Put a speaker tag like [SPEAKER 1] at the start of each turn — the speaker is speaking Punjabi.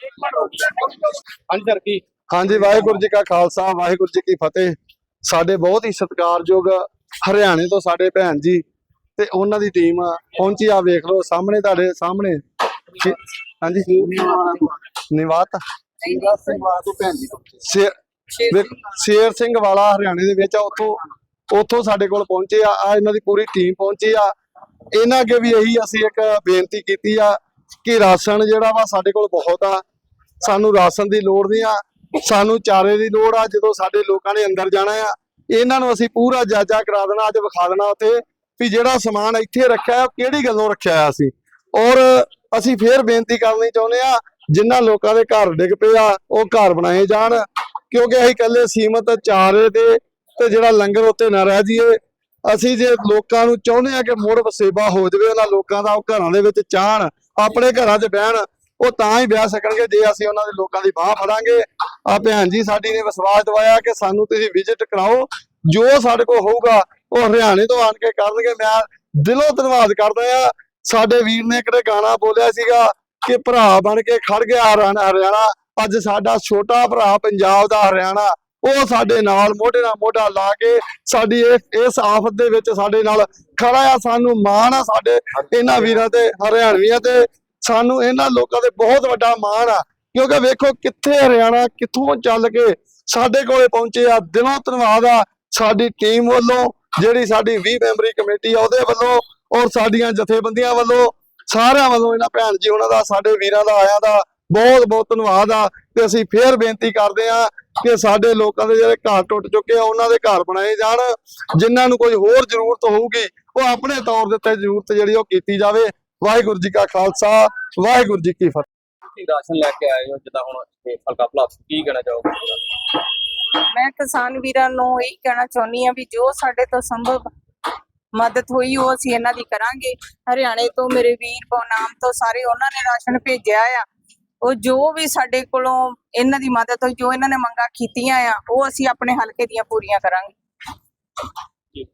[SPEAKER 1] ਹਾਂਜੀ ਸਰ ਕੀ?
[SPEAKER 2] ਹਾਂਜੀ, ਵਾਹਿਗੁਰੂ ਜੀ ਕਾ ਖਾਲਸਾ, ਵਾਹਿਗੁਰੂ ਜੀ ਕੀ ਫਤਿਹ। ਸਾਡੇ ਬਹੁਤ ਹੀ ਸਤਿਕਾਰਯੋਗ ਹਰਿਆਣੇ ਤੋਂ ਸਾਡੇ ਭੈਣ ਜੀ ਤੇ ਉਹਨਾਂ ਦੀ ਟੀਮ ਪਹੁੰਚੀ ਆ ਵੇਖ ਲਓ, ਸਾਹਮਣੇ ਤੁਹਾਡੇ ਸਾਹਮਣੇ। ਹਾਂਜੀ। ਨਿਵਾਤ। ਸ਼ੇਰ ਸਿੰਘ ਵਾਲਾ ਹਰਿਆਣੇ ਦੇ ਵਿੱਚ ਆ, ਉੱਥੋਂ ਉੱਥੋਂ ਸਾਡੇ ਕੋਲ ਪਹੁੰਚੇ ਆ। ਆ ਇਹਨਾਂ ਦੀ ਪੂਰੀ ਟੀਮ ਪਹੁੰਚੀ ਆ। ਇਹਨਾਂ ਅੱਗੇ ਵੀ ਇਹੀ ਅਸੀਂ ਇੱਕ ਬੇਨਤੀ ਕੀਤੀ ਆ ਕਿ ਰਾਸ਼ਨ ਜਿਹੜਾ ਵਾ ਸਾਡੇ ਕੋਲ ਬਹੁਤ ਆ। ਸਾਨੂੰ ਰਾਸ਼ਨ ਦੀ ਲੋੜ ਨਹੀਂ ਆ, ਸਾਨੂੰ ਚਾਰੇ ਦੀ ਲੋੜ ਆ, ਜਦੋਂ ਸਾਡੇ ਲੋਕਾਂ ਨੇ ਅੰਦਰ ਜਾਣਾ ਆ, ਇਹਨਾਂ ਨੂੰ ਅਸੀਂ ਪੂਰਾ ਜਾਇਜ਼ਾ ਕਰਾ ਦੇਣਾ, ਅੱਜ ਵਿਖਾ ਦੇਣਾ ਉੱਥੇ ਵੀ ਜਿਹੜਾ ਸਮਾਨ ਇੱਥੇ ਰੱਖਿਆ ਉਹ ਕਿਹੜੀ ਗੱਲੋਂ ਰੱਖਿਆ ਆ ਅਸੀਂ ਔਰ ਅਸੀਂ ਫੇਰ ਬੇਨਤੀ ਕਰਨੀ ਚਾਹੁੰਦੇ ਆ ਜਿਨ੍ਹਾਂ ਲੋਕਾਂ ਦੇ ਘਰ ਡਿੱਗ ਪਏ ਆ, ਉਹ ਘਰ ਬਣਾਏ ਜਾਣ, ਕਿਉਂਕਿ ਅਸੀਂ ਇਕੱਲੇ ਸੀਮਤ ਚਾਰੇ ਤੇ ਤੇ ਜਿਹੜਾ ਲੰਗਰ ਉੱਤੇ ਨਾ ਰਹਿ ਜਾਈਏ, ਅਸੀਂ ਜੇ ਲੋਕਾਂ ਨੂੰ ਚਾਹੁੰਦੇ ਆ ਕਿ ਮੁੜ ਵਸੇਬਾ ਹੋ ਜਾਵੇ, ਉਹਨਾਂ ਲੋਕਾਂ ਦਾ ਉਹ ਘਰਾਂ ਦੇ ਵਿੱਚ ਚਾਹਣ ਆਪਣੇ ਘਰਾਂ 'ਚ ਬਹਿਣ ਉਹ ਤਾਂ ਹੀ ਵਿਆਹ ਸਕਣਗੇ ਜੇ ਅਸੀਂ ਉਹਨਾਂ ਦੇ ਲੋਕਾਂ ਦੀ ਬਾਹ ਫੜਾਂਗੇ। ਆ ਭੈਣ ਜੀ ਸਾਡੀ ਨੇ ਵਿਸ਼ਵਾਸ ਦਵਾਇਆ ਕਿ ਸਾਨੂੰ ਤੁਸੀਂ ਵਿਜ਼ਿਟ ਕਰਾਓ। ਜੋ ਸਾਡੇ ਕੋਲ ਹੋਊਗਾ, ਉਹ ਹਰਿਆਣੇ ਤੋਂ ਆਣ ਕੇ ਕਰਨਗੇ। ਮੈਂ ਦਿਲੋਂ ਧੰਨਵਾਦ ਕਰਦਾ ਆ ਸਾਡੇ ਵੀਰ ਨੇ ਕਿਹੜੇ ਗਾਣਾ ਬੋਲਿਆ ਸੀਗਾ ਕਿ ਭਰਾ ਬਣ ਕੇ ਖੜ ਗਿਆ ਹਰਿਆਣਾ ਹਰਿਆਣਾ। ਅੱਜ ਸਾਡਾ ਛੋਟਾ ਭਰਾ ਪੰਜਾਬ ਦਾ ਹਰਿਆਣਾ। ਉਹ ਸਾਡੇ ਨਾਲ ਮੋਢੇ ਨਾਲ ਮੋਢਾ ਲਾ ਕੇ ਸਾਡੀ ਇਸ ਇਸ ਆਫਤ ਦੇ ਵਿੱਚ ਸਾਡੇ ਨਾਲ ਖੜਾ ਆ। ਸਾਨੂੰ ਮਾਣ ਆ ਸਾਡੇ ਇਹਨਾਂ ਵੀਰਾਂ ਤੇ, ਹਰਿਆਣਵੀਆਂ ਤੇ। ਸਾਨੂੰ ਇਹਨਾਂ ਲੋਕਾਂ ਦੇ ਬਹੁਤ ਵੱਡਾ ਮਾਣ ਆ, ਕਿਉਂਕਿ ਵੇਖੋ ਕਿੱਥੇ ਹਰਿਆਣਾ ਕਿੱਥੋਂ ਚੱਲ ਕੇ ਸਾਡੇ ਕੋਲੇ ਪਹੁੰਚੇ ਆ, ਦਿਲੋਂ ਧੰਨਵਾਦ ਆ ਸਾਡੀ ਟੀਮ ਵੱਲੋਂ, ਜਿਹੜੀ ਸਾਡੀ 20 ਮੈਂਬਰੀ ਕਮੇਟੀ ਆ ਉਹਦੇ ਵੱਲੋਂ ਔਰ ਸਾਡੀਆਂ ਜਥੇਬੰਦੀਆਂ ਵੱਲੋਂ, ਸਾਰਿਆਂ ਵੱਲੋਂ ਇਹਨਾਂ ਭੈਣ ਜੀ ਉਹਨਾਂ ਦਾ, ਸਾਡੇ ਵੀਰਾਂ ਦਾ, ਆਇਆਂ ਦਾ ਬਹੁਤ ਬਹੁਤ ਧੰਨਵਾਦ ਆ ਤੇ ਅਸੀਂ ਫੇਰ ਬੇਨਤੀ ਕਰਦੇ ਆ ਕਿ ਸਾਡੇ ਲੋਕਾਂ ਦੇ ਜਿਹੜੇ ਘਰ ਟੁੱਟ ਚੁੱਕੇ ਆ, ਉਹਨਾਂ ਦੇ ਘਰ ਬਣਾਏ ਜਾਣ, ਜਿਨ੍ਹਾਂ ਨੂੰ ਕੋਈ ਹੋਰ ਜ਼ਰੂਰਤ ਹੋਊਗੀ, ਉਹ ਆਪਣੇ ਤੌਰ ਦੇ ਉੱਤੇ ਜ਼ਰੂਰਤ ਜਿਹੜੀ ਉਹ ਕੀਤੀ ਜਾਵੇ। ਵਾਹਿਗੁਰੂ ਜੀ ਕਾ ਖਾਲਸਾ ਵਾਹਿਗੁਰੂ ਜੀ ਕੀ ਫਤਿਹ।
[SPEAKER 1] ਤੁਸੀਂ ਰਾਸ਼ਨ ਲੈ ਕੇ ਆਏ ਹੋ ਜਿੱਦਾਂ ਹੁਣ ਇਹ ਹਲਕਾ ਭਲਾਸ ਕੀ ਕਹਿਣਾ ਚਾਹੋਗੇ?
[SPEAKER 3] ਮੈਂ ਕਿਸਾਨ ਵੀਰਾਂ ਨੂੰ ਇਹ ਕਹਿਣਾ ਚਾਹੁੰਦੀ ਆ ਵੀ ਜੋ ਸਾਡੇ ਤੋਂ ਸੰਭਵ ਮਦਦ ਹੋਈ ਉਹ ਅਸੀਂ ਇਹਨਾਂ ਦੀ ਕਰਾਂਗੇ। ਹਰਿਆਣੇ ਤੋਂ ਮੇਰੇ ਵੀਰ ਨਾਮ ਤੋਂ ਸਾਰੇ ਉਹਨਾਂ ਨੇ ਰਾਸ਼ਨ ਭੇਜਿਆ ਆ। ਉਹ ਜੋ ਵੀ ਸਾਡੇ ਕੋਲੋਂ ਇਹਨਾਂ ਦੀ ਮਦਦ ਹੋਈ ਜੋ ਇਹਨਾਂ ਨੇ ਮੰਗਾਂ ਕੀਤੀਆਂ ਆ ਉਹ ਅਸੀਂ ਆਪਣੇ ਹਲਕੇ ਦੀਆਂ ਪੂਰੀਆਂ ਕਰਾਂਗੇ।
[SPEAKER 1] ਜੀ।